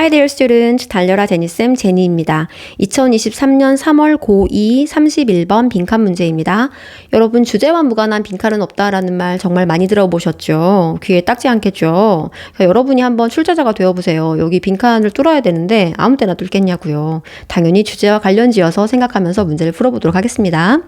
Hi there students. 달려라 제니쌤 제니입니다. 2023년 3월 고2 31번 빈칸 문제입니다. 여러분 주제와 무관한 빈칸은 없다라는 말 정말 많이 들어보셨죠? 귀에 딱지 않겠죠? 그러니까 여러분이 한번 출제자가 되어보세요. 여기 빈칸을 뚫어야 되는데 아무 때나 뚫겠냐고요. 당연히 주제와 관련지어서 생각하면서 문제를 풀어보도록 하겠습니다.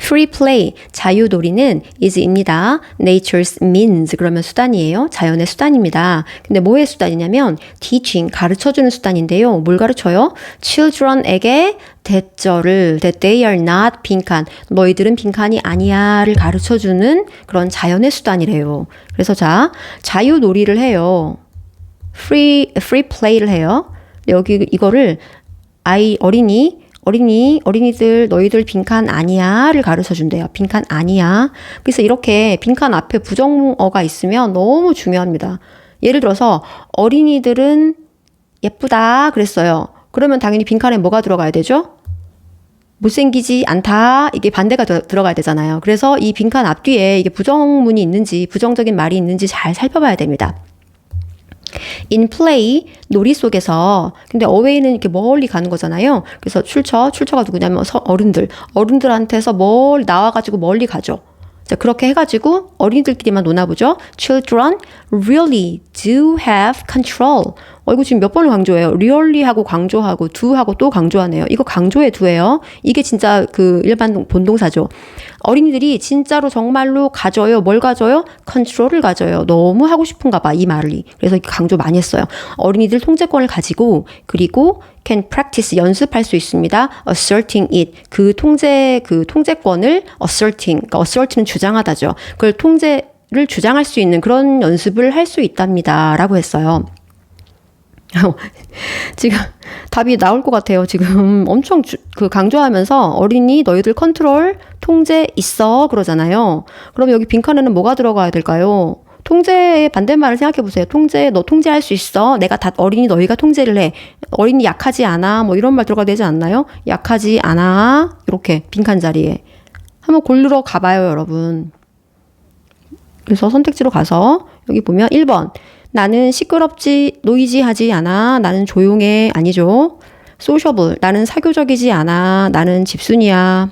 Free play, 자유놀이는 is입니다. Nature's means, 그러면 수단이에요. 자연의 수단입니다. 근데 뭐의 수단이냐면 teaching, 가르쳐주는 수단인데요. 뭘 가르쳐요? children에게 대절을 that they are not 빈칸, 너희들은 빈칸이 아니야를 가르쳐 주는 그런 자연의 수단이래요. 그래서 자, 자유 놀이를 해요. free, free play를 해요. 여기 이거를 아이, 어린이, 어린이, 어린이들, 너희들 빈칸 아니야를 가르쳐 준대요. 빈칸 아니야. 그래서 이렇게 빈칸 앞에 부정어가 있으면 너무 중요합니다. 예를 들어서 어린이들은 예쁘다 그랬어요. 그러면 당연히 빈칸에 뭐가 들어가야 되죠? 못생기지 않다. 이게 반대가 더, 들어가야 되잖아요. 그래서 이 빈칸 앞뒤에 이게 부정문이 있는지, 부정적인 말이 있는지 잘 살펴봐야 됩니다. In play 놀이 속에서 근데 어웨이는 이렇게 멀리 가는 거잖아요. 그래서 출처 출처가 누구냐면 어른들 어른들한테서 멀리 나와가지고 멀리 가죠. 자, 그렇게 해가지고 어린이들끼리만 노나 보죠. Children really do have control. 어, 이거 지금 몇 번을 강조해요. really 하고 강조하고 do 하고 또 강조하네요. 이거 강조해 두예요. 이게 진짜 그 일반 본동사죠. 어린이들이 진짜로 정말로 가져요. 뭘 가져요? 컨트롤을 가져요. 너무 하고 싶은가 봐, 이 말이. 그래서 강조 많이 했어요. 어린이들 통제권을 가지고 그리고 can practice 연습할 수 있습니다. asserting it 그 통제 그 통제권을 asserting 그러니까 assert는 주장하다죠. 그걸 통제 를 주장할 수 있는 그런 연습을 할 수 있답니다 라고 했어요. 지금 답이 나올 것 같아요. 지금 엄청 주, 그 강조하면서 어린이 너희들 컨트롤 통제 있어 그러잖아요. 그럼 여기 빈칸에는 뭐가 들어가야 될까요? 통제의 반대말을 생각해 보세요. 통제, 너 통제할 수 있어. 내가 다 어린이 너희가 통제를 해. 어린이 약하지 않아. 뭐 이런 말 들어가야 되지 않나요? 약하지 않아. 이렇게 빈칸 자리에. 한번 고르러 가봐요, 여러분. 그래서 선택지로 가서 여기 보면 1번. 나는 시끄럽지, 노이지하지 않아. 나는 조용해. 아니죠. 소셔블. 나는 사교적이지 않아. 나는 집순이야.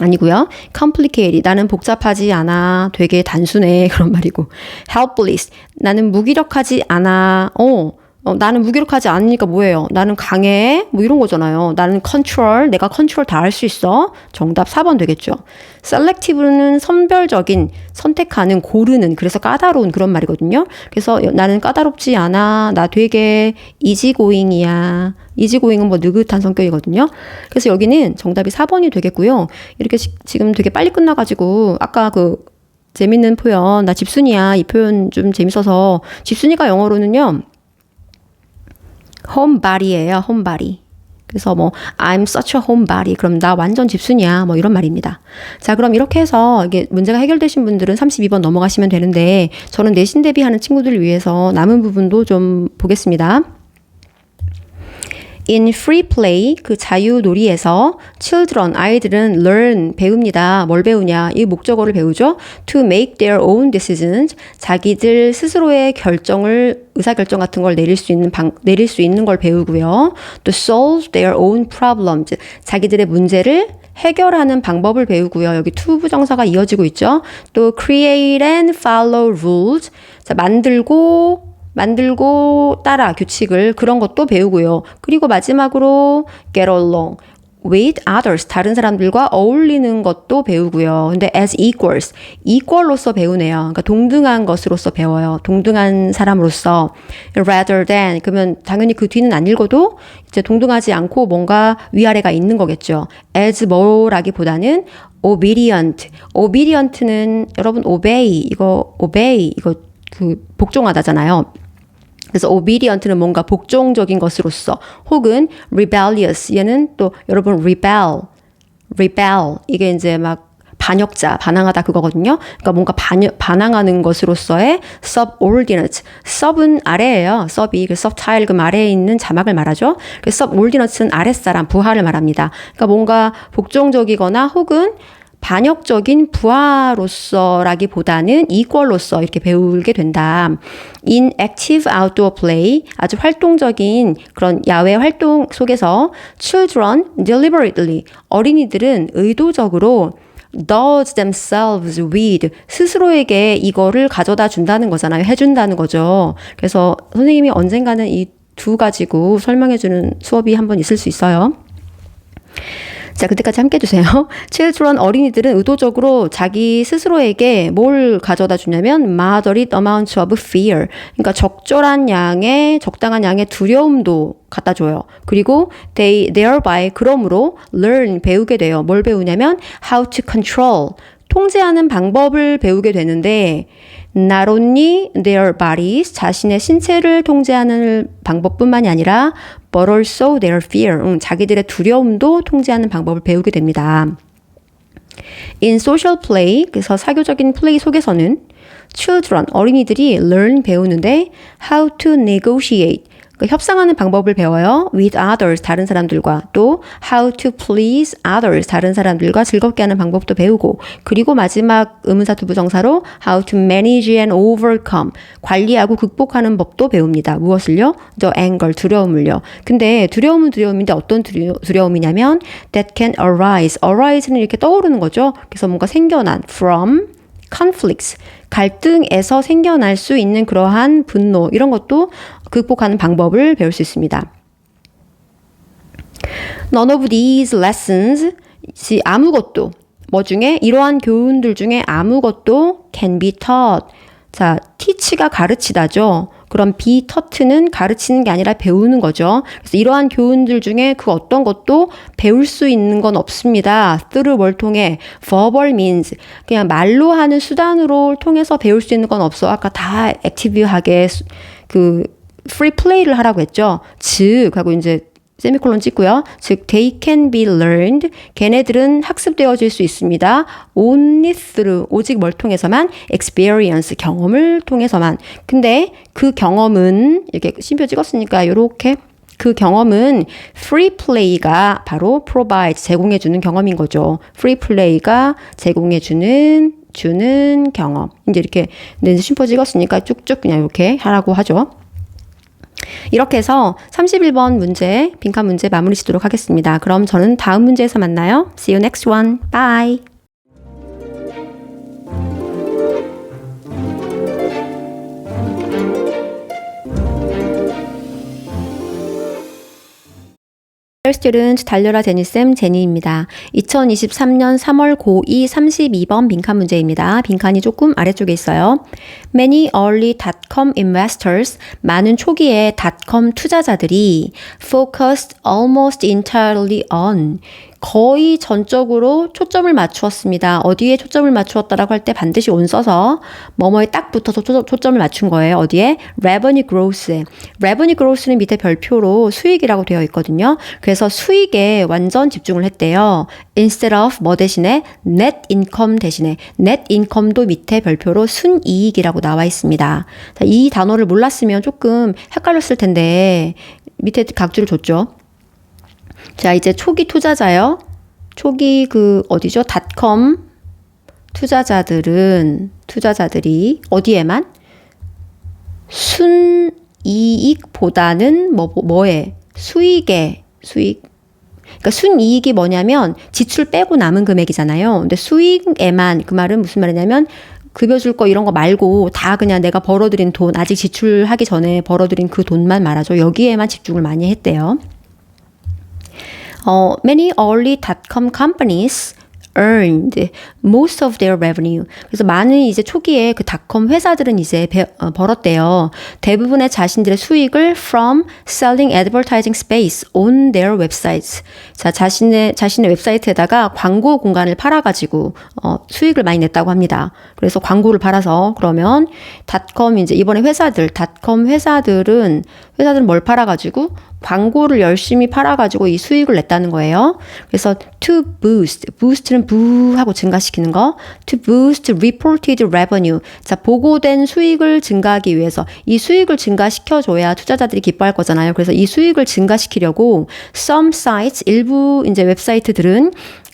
아니고요. complicated. 나는 복잡하지 않아. 되게 단순해. 그런 말이고. helpless. 나는 무기력하지 않아. 어. 어, 나는 무기력하지 않으니까 뭐예요? 나는 강해. 뭐 이런 거잖아요. 나는 컨트롤, 내가 컨트롤 다 할 수 있어. 정답 4번 되겠죠. 셀렉티브는 선별적인, 선택하는, 고르는, 그래서 까다로운 그런 말이거든요. 그래서 나는 까다롭지 않아. 나 되게 이지고잉이야. 이지고잉은 뭐 느긋한 성격이거든요. 그래서 여기는 정답이 4번이 되겠고요. 이렇게 시, 지금 되게 빨리 끝나가지고, 아까 그 재밌는 표현, 나 집순이야. 이 표현 좀 재밌어서, 집순이가 영어로는요, homebody예요. homebody. 그래서 뭐 I'm such a homebody. 그럼 나 완전 집순이야. 뭐 이런 말입니다. 자, 그럼 이렇게 해서 이게 문제가 해결되신 분들은 32번 넘어가시면 되는데 저는 내신 대비하는 친구들을 위해서 남은 부분도 좀 보겠습니다. In free play, 그 자유놀이에서 children, 아이들은 learn, 배웁니다. 뭘 배우냐? 이 목적어를 배우죠. To make their own decisions, 자기들 스스로의 결정을, 의사결정 같은 걸 내릴 수 있는 방, 내릴 수 있는 걸 배우고요. To solve their own problems, 자기들의 문제를 해결하는 방법을 배우고요. 여기 to 부정사가 이어지고 있죠. 또 create and follow rules, 자, 만들고 만들고 따라 규칙을 그런 것도 배우고요. 그리고 마지막으로 get along with others 다른 사람들과 어울리는 것도 배우고요. 근데 as equals equal로서 배우네요. 그러니까 동등한 것으로서 배워요. 동등한 사람으로서 rather than 그러면 당연히 그 뒤는 안 읽어도 이제 동등하지 않고 뭔가 위아래가 있는 거겠죠. as 뭐라기보다는 obedient obedient는 여러분 obey 이거 obey 이거 그 복종하다잖아요. 그래서 obedient는 뭔가 복종적인 것으로서 혹은 rebellious 얘는 또 여러분 rebel rebel 이게 이제 막 반역자, 반항하다 그거거든요. 그러니까 뭔가 반역, 반항하는 것으로서의 subordinate. sub은 아래예요. sub이 그 subtitle 그 아래에 있는 자막을 말하죠. 그 subordinate는 아랫사람, 부하를 말합니다. 그러니까 뭔가 복종적이거나 혹은 반역적인 부하로서라기보다는 이퀄로서 이렇게 배우게 된다. In active outdoor play, 아주 활동적인 그런 야외 활동 속에서 children deliberately, 어린이들은 의도적으로 does themselves with 스스로에게 이거를 가져다 준다는 거잖아요. 해준다는 거죠. 그래서 선생님이 언젠가는 이 두 가지고 설명해주는 수업이 한 번 있을 수 있어요. 자, 그때까지 함께 해주세요. children 어린이들은 의도적으로 자기 스스로에게 뭘 가져다 주냐면 moderate amount of fear. 그러니까 적절한 양의 적당한 양의 두려움도 갖다 줘요. 그리고 they thereby 그러므로 learn 배우게 돼요. 뭘 배우냐면 how to control 통제하는 방법을 배우게 되는데 not only their bodies 자신의 신체를 통제하는 방법뿐만이 아니라 but also their fear 응, 자기들의 두려움도 통제하는 방법을 배우게 됩니다. In social play 그래서 사교적인 플레이 속에서는 children 어린이들이 learn 배우는데 how to negotiate 그 협상하는 방법을 배워요. with others 다른 사람들과 또 how to please others 다른 사람들과 즐겁게 하는 방법도 배우고 그리고 마지막 의문사 두부정사로 how to manage and overcome 관리하고 극복하는 법도 배웁니다. 무엇을요? the anger 두려움을요. 근데 두려움은 두려움인데 어떤 두려, 두려움이냐면 that can arise. arise는 이렇게 떠오르는 거죠. 그래서 뭔가 생겨난 from conflicts 갈등에서 생겨날 수 있는 그러한 분노 이런 것도 극복하는 방법을 배울 수 있습니다. None of these lessons 아무것도 뭐 중에 이러한 교훈들 중에 아무것도 can be taught. 자, teach가 가르치다죠. Be taught는 가르치는 게 아니라 배우는 거죠. 그래서 이러한 교훈들 중에 그 어떤 것도 배울 수 있는 건 없습니다. through 뭘 통해 verbal means 그냥 말로 하는 수단으로 통해서 배울 수 있는 건 없어. 아까 다 액티브하게 그 free play를 하라고 했죠. 즉 하고 이제 세미콜론 찍고요. 즉 they can be learned. 걔네들은 학습되어질 수 있습니다. only through 오직 뭘 통해서만 experience 경험을 통해서만. 근데 그 경험은 이렇게 심표 찍었으니까 이렇게 그 경험은 free play가 바로 provide 제공해 주는 경험인 거죠. free play가 제공해 주는 주는 경험. 이제 이렇게 네, 심표 찍었으니까 쭉쭉 그냥 이렇게 하라고 하죠. 이렇게 해서 31번 문제, 빈칸 문제 마무리 짓도록 하겠습니다. 그럼 저는 다음 문제에서 만나요. See you next one. Bye. 스튜던트 달려라 제니쌤 제니입니다. 2023년 3월 고2 32번 빈칸 문제입니다. 빈칸이 조금 아래쪽에 있어요. Many early dot-com investors, 많은 초기의 닷컴 투자자들이 focused almost entirely on 거의 전적으로 초점을 맞추었습니다. 어디에 초점을 맞추었다라고 할 때 반드시 온 써서 뭐뭐에 딱 붙어서 초 점, 을 맞춘 거예요. 어디에? revenue growth에. revenue growth는 밑에 별표로 수익이라고 되어 있거든요. 그래서 수익에 완전 집중을 했대요. instead of 뭐 대신에 net income 대신에 net income도 밑에 별표로 순이익이라고 나와 있습니다. 자, 이 단어를 몰랐으면 조금 헷갈렸을 텐데 밑에 각주를 줬죠. 자, 이제 초기 투자자요. 초기 그 어디죠? 닷컴 투자자들은 투자자들이 어디에만 순이익보다는 뭐 뭐에 수익에 수익 그러니까 순이익이 뭐냐면 지출 빼고 남은 금액이잖아요. 근데 수익에만 그 말은 무슨 말이냐면 급여 줄 거 이런 거 말고 다 그냥 내가 벌어들인 돈 아직 지출하기 전에 벌어들인 그 돈만 말하죠. 여기에만 집중을 많이 했대요. 어, many early dot-com companies earned most of their revenue. 그래서 많은 이제 초기에 그 닷컴 회사들은 이제 배, 어, 벌었대요. 대부분의 자신들의 수익을 from selling advertising space on their websites. 자, 자신의 자신의 웹사이트에다가 광고 공간을 팔아 가지고 어, 수익을 많이 냈다고 합니다. 그래서 광고를 팔아서 그러면 닷컴 이제 이번에 회사들 닷컴 회사들은 회사들은 뭘 팔아 가지고 광고를 열심히 팔아가지고 이 수익을 냈다는 거예요. 그래서 to boost, boost는 부 하고 증가시키는 거, to boost reported revenue. 자, 보고된 수익을 증가하기 위해서 이 수익을 증가시켜줘야 투자자들이 기뻐할 거잖아요. 그래서 이 수익을 증가시키려고 some sites, 일부 이제 웹사이트들은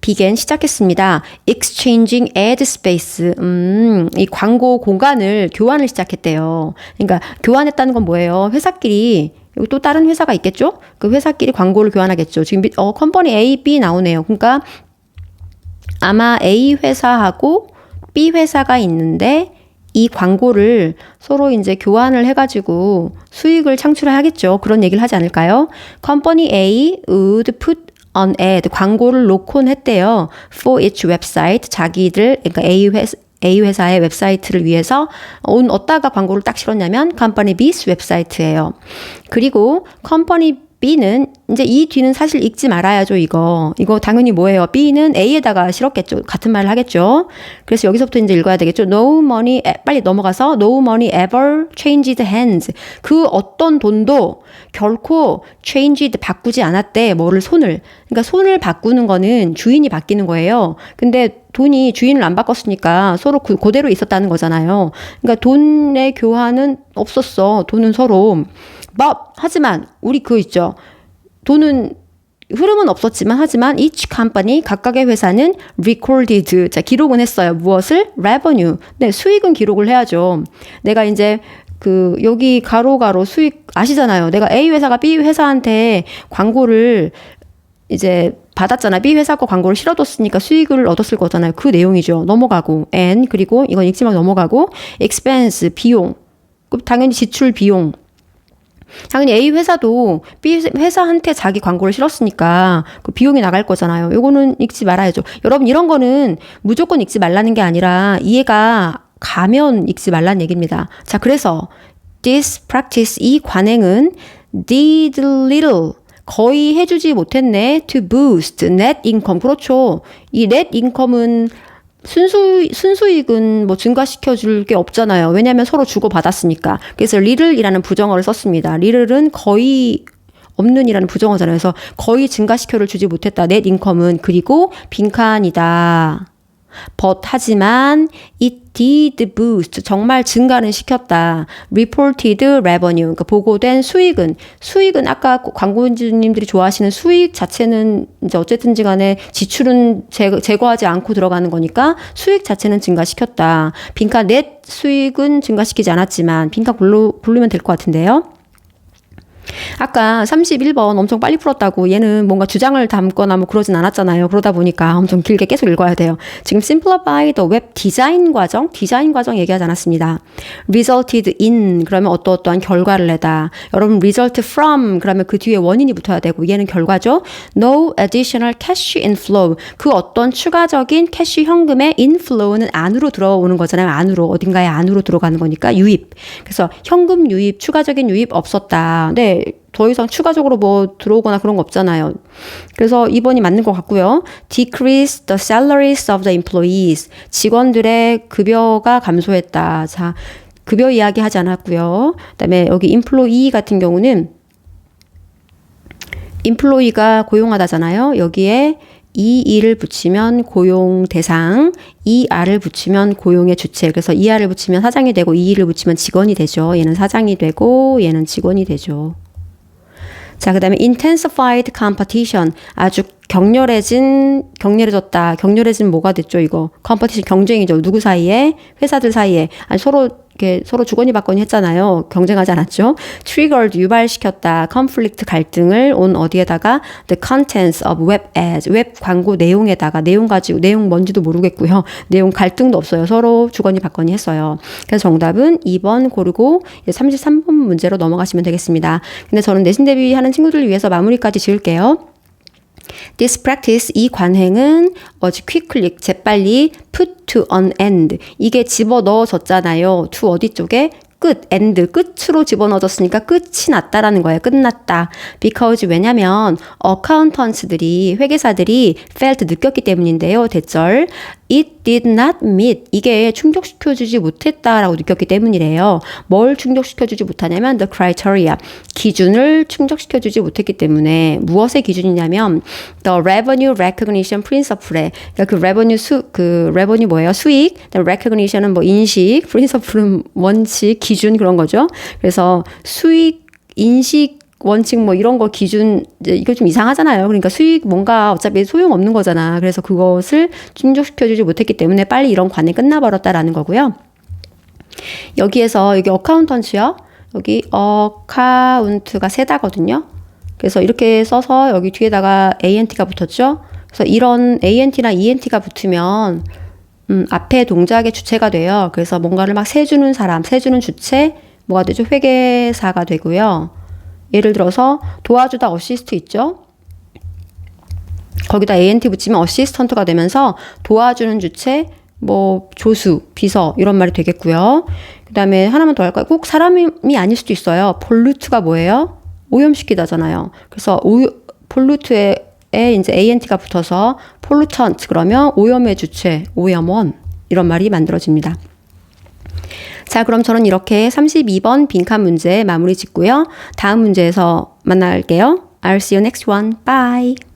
began 시작했습니다. exchanging ad space. 음, 이 광고 공간을 교환을 시작했대요. 그러니까 교환했다는 건 뭐예요? 회사끼리 여기 또 다른 회사가 있겠죠? 그 회사끼리 광고를 교환하겠죠. 지금 미- 어 컴퍼니 A, B 나오네요. 그러니까 아마 A 회사하고 B 회사가 있는데 이 광고를 서로 이제 교환을 해가지고 수익을 창출하겠죠. 그런 얘기를 하지 않을까요? Company A would put on ad 광고를 놓곤 했대요. For each website 자기들 그러니까 A 회사 A 회사의 웹사이트를 위해서 온 어디다가 광고를 딱 실었냐면 컴퍼니 B's 웹사이트예요. 그리고 컴퍼니 B는 이제 이 뒤는 사실 읽지 말아야죠, 이거. 이거 당연히 뭐예요? B는 A에다가 실었겠죠. 같은 말을 하겠죠. 그래서 여기서부터 이제 읽어야 되겠죠. No money, e- 빨리 넘어가서 No money ever changed hands. 그 어떤 돈도 결코 changed, 바꾸지 않았대. 뭐를 손을. 그러니까 손을 바꾸는 거는 주인이 바뀌는 거예요. 근데 돈이 주인을 안 바꿨으니까 서로 그, 그대로 있었다는 거잖아요. 그러니까 돈의 교환은 없었어. 돈은 서로. But, 하지만, 우리 그 있죠. 돈은 흐름은 없었지만 하지만 each company 각각의 회사는 recorded 자 기록은 했어요. 무엇을 revenue 네 수익은 기록을 해야죠. 내가 이제 그 여기 가로 가로 수익 아시잖아요. 내가 A 회사가 B 회사한테 광고를 이제 받았잖아. B 회사 거 광고를 실어뒀으니까 수익을 얻었을 거잖아요. 그 내용이죠. 넘어가고 and 그리고 이건 읽지 말고 넘어가고 expense 비용 그 당연히 지출 비용 당연히 A 회사도 B 회사한테 자기 광고를 실었으니까 그 비용이 나갈 거잖아요. 요거는 읽지 말아야죠. 여러분 이런 거는 무조건 읽지 말라는 게 아니라 이해가 가면 읽지 말라는 얘기입니다. 자, 그래서 this practice 이 관행은 did little 거의 해주지 못했네 to boost net income 그렇죠. 이 net income은 순수 순수익은 뭐 증가시켜 줄 게 없잖아요. 왜냐하면 서로 주고 받았으니까. 그래서 little이라는 부정어를 썼습니다. little은 거의 없는이라는 부정어잖아요. 그래서 거의 증가시켜를 주지 못했다. net income은 그리고 빈칸이다. but 하지만 it did boost 정말 증가는 시켰다. reported revenue 그러니까 보고된 수익은 수익은 아까 광고주님들이 좋아하시는 수익 자체는 이제 어쨌든지 간에 지출은 제, 제거하지 않고 들어가는 거니까 수익 자체는 증가시켰다. 빈칸 넷 수익은 증가시키지 않았지만 빈칸 부르면 될 것 같은데요. 아까 31번 엄청 빨리 풀었다고 얘는 뭔가 주장을 담거나 뭐 그러진 않았잖아요. 그러다 보니까 엄청 길게 계속 읽어야 돼요. 지금 simplify the web 디자인 과정, 디자인 과정 얘기하지 않았습니다. resulted in 그러면 어떠어떠한 결과를 내다. 여러분 result from 그러면 그 뒤에 원인이 붙어야 되고 얘는 결과죠. no additional cash inflow 그 어떤 추가적인 캐시 현금의 inflow는 안으로 들어오는 거잖아요. 안으로 어딘가에 안으로 들어가는 거니까 유입. 그래서 현금 유입, 추가적인 유입 없었다. 네. 더 이상 추가적으로 뭐 들어오거나 그런 거 없잖아요. 그래서 2번이 맞는 것 같고요. decrease the salaries of the employees. 직원들의 급여가 감소했다. 자, 급여 이야기 하지 않았고요. 그다음에 여기 employee 같은 경우는 employee가 고용하다잖아요. 여기에 이 이를 붙이면 고용 대상, 이 r을 붙이면 고용의 주체. 그래서 이 r을 붙이면 사장이 되고 이 이를 붙이면 직원이 되죠. 얘는 사장이 되고 얘는 직원이 되죠. 자, 그 다음에 intensified competition. 아주 격렬해진, 격렬해졌다. 격렬해진 뭐가 됐죠, 이거? competition, 경쟁이죠. 누구 사이에? 회사들 사이에. 아니, 서로, 이렇게 서로 주거니 받거니 했잖아요. 경쟁하지 않았죠. triggered, 유발시켰다. conflict, 갈등을 온 어디에다가 the contents of web ads, 웹 광고 내용에다가 내용 가지고, 내용 뭔지도 모르겠고요. 내용 갈등도 없어요. 서로 주거니 받거니 했어요. 그래서 정답은 2번 고르고 33번 문제로 넘어가시면 되겠습니다. 근데 저는 내신 대비 하는 친구들을 위해서 마무리까지 지을게요. This practice, 이 관행은 어지 quickly, 재빨리 put to an end. 이게 집어 넣어졌잖아요. to 어디 쪽에? 끝, end, 끝으로 집어넣어졌으니까 끝이 났다라는 거예요. 끝났다. because 왜냐면 accountants들이, 회계사들이 felt 느꼈기 때문인데요. 대절. It did not meet. 이게 충족시켜주지 못했다라고 느꼈기 때문이래요. 뭘 충족시켜주지 못하냐면 the criteria. 기준을 충족시켜주지 못했기 때문에 무엇의 기준이냐면 the revenue recognition principle에 그러니까 그 revenue 수, 그 revenue 뭐예요? 수익. recognition은 뭐 인식, principle은 원칙, 기준 그런 거죠. 그래서 수익, 인식 원칙 뭐 이런 거 기준 이제 이거 좀 이상하잖아요. 그러니까 수익 뭔가 어차피 소용 없는 거잖아. 그래서 그것을 충족시켜 주지 못했기 때문에 빨리 이런 관이 끝나 버렸다라는 거고요. 여기에서 여기 어카운턴츠요. 여기 어카운트가 세다거든요. 그래서 이렇게 써서 여기 뒤에다가 ANT가 붙었죠. 그래서 이런 ANT나 ENT가 붙으면 음, 앞에 동작의 주체가 돼요. 그래서 뭔가를 막 세주는 사람, 세주는 주체, 뭐가 되죠? 회계사가 되고요. 예를 들어서 도와주다 어시스트 있죠? 거기다 ANT 붙이면 어시스턴트가 되면서 도와주는 주체, 뭐 조수, 비서 이런 말이 되겠고요. 그다음에 하나만 더 할까요? 꼭 사람이 아닐 수도 있어요. 폴루트가 뭐예요? 오염시키다잖아요. 그래서 오, 폴루트 에 이제 ANT가 붙어서 폴루턴트 그러면 오염의 주체, 오염원 이런 말이 만들어집니다. 자, 그럼 저는 이렇게 32번 빈칸 문제 마무리 짓고요. 다음 문제에서 만날게요. I'll see you next one. Bye.